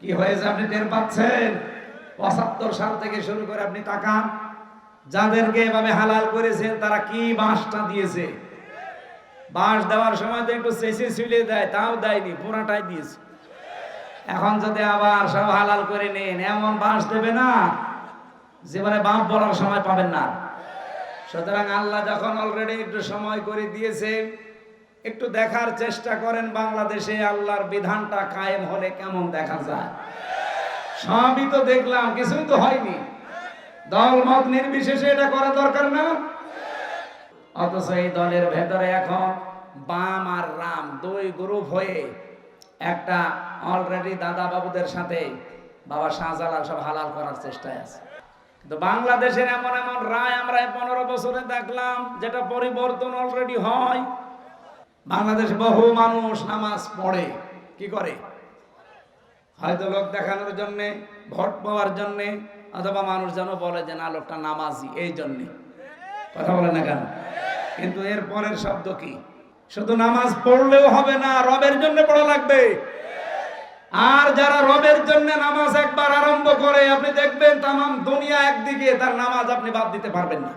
কি হয়েছে আপনি টের পাচ্ছেন? পঁচাত্তর সাল থেকে শুরু করে আপনি তাকান। যাদেরকে এভাবে হালাল করেছেন, তারা কি বাঁশটা দিয়েছে? বাঁশ দেওয়ার সময় তো একটু চেঁচে ছিলে দেয়, তাও দেয়নি, পুরাটাই দিয়েছে। এখন যদি আবার সব হালাল করে নেন, এমন বাঁশ দেবে না, জীবনে বাপ বলার সময় পাবেন না। সুতরাং আল্লাহ যখন অলরেডি একটু সময় করে দিয়েছে একটু দেখার চেষ্টা করেন বাংলাদেশে আল্লাহর বিধানটা কায়েম হলে কেমন দেখা যায়? সবই তো দেখলাম, কিছুই তো হয়নি। দল মত নির্বিশেষে এটা করা দরকার না? অথচ এই দলের ভেতরে এখন বাম আর রাম দুই গ্রুপ হয়ে একটা অলরেডি দাদা বাবুদের সাথে বাবা শাহজালাল সব হালাল করার চেষ্টায় আছে। কিন্তু বাংলাদেশের এমন এমন রায় আমরা পনেরো বছরে দেখলাম, যেটা পরিবর্তন অলরেডি হয়। বাংলাদেশে বহু মানুষ নামাজ পড়ে। কি করে? হয়তো লোক দেখানোর জন্যে, ভোট পাওয়ার জন্যে, অথবা মানুষ যেন বলে যে, না, লোকটা নামাজি। এই জন্যে। কথা বলে না কেন? কিন্তু এর পরের শব্দ কি? শুধু নামাজ পড়লেও হবে না, রবের জন্য পড়া লাগবে। আর যারা রবের জন্য নামাজ একবার আরম্ভ করে, আপনি দেখবেন তামাম দুনিয়া একদিকে, তার নামাজ আপনি বাদ দিতে পারবেন না।